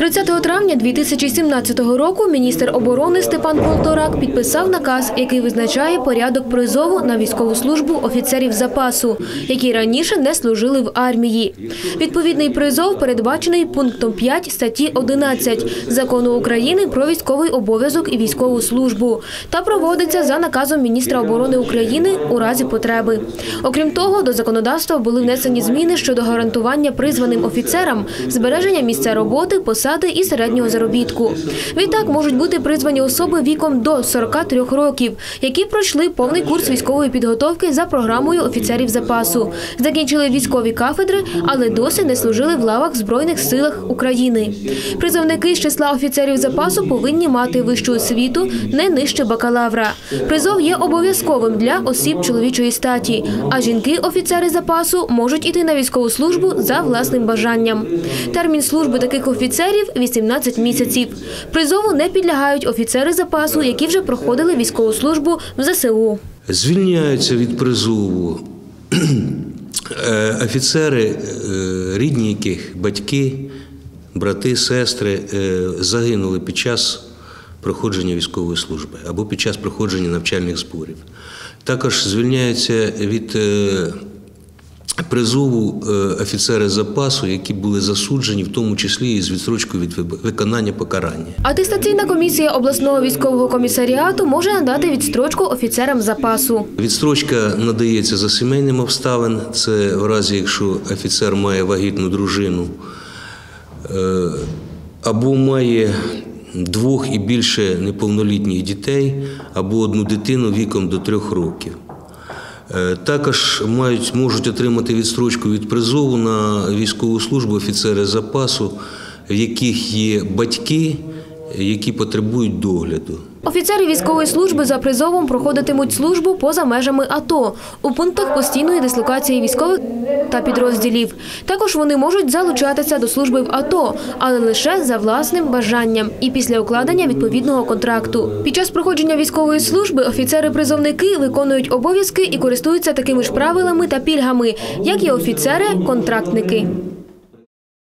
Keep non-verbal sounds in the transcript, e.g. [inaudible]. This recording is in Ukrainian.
30 травня 2017 року міністр оборони Степан Полторак підписав наказ, який визначає порядок призову на військову службу офіцерів запасу, які раніше не служили в армії. Відповідний призов передбачений пунктом 5 статті 11 Закону України про військовий обов'язок і військову службу та проводиться за наказом міністра оборони України у разі потреби. Окрім того, до законодавства були внесені зміни щодо гарантування призваним офіцерам збереження місця роботи, посади і середнього заробітку. Відтак можуть бути призвані особи віком до 43 років, які пройшли повний курс військової підготовки за програмою офіцерів запасу, закінчили військові кафедри, але досі не служили в лавах Збройних силах України. Призовники з числа офіцерів запасу повинні мати вищу освіту не нижче бакалавра. Призов є обов'язковим для осіб чоловічої статі, а жінки-офіцери запасу можуть іти на військову службу за власним бажанням. Термін служби таких офіцерів 18 місяців. Призову не підлягають офіцери запасу, які вже проходили військову службу в ЗСУ. Звільняються від призову [clears throat] е, офіцери, е, рідні яких батьки, брати, сестри е, загинули під час проходження військової служби або під час проходження навчальних зборів. Також звільняються від призову е, офіцери запасу, які були засуджені, в тому числі і з відстрочкою від виконання покарання. Атестаційна комісія обласного військового комісаріату може надати відстрочку офіцерам запасу. Відстрочка надається за сімейним обставин. Це в разі, якщо офіцер має вагітну дружину е, або має двох і більше неповнолітніх дітей, або одну дитину віком до трьох років. Е, Також мають, можуть отримати відстрочку від призову на військову службу офіцери запасу, в яких є батьки, які потребують догляду. Офіцери військової служби за призовом проходитимуть службу поза межами АТО у пунктах постійної дислокації військових та підрозділів. Також вони можуть залучатися до служби в АТО, але лише за власним бажанням і після укладення відповідного контракту. Під час проходження військової служби офіцери-призовники виконують обов'язки і користуються такими ж правилами та пільгами, як і офіцери-контрактники.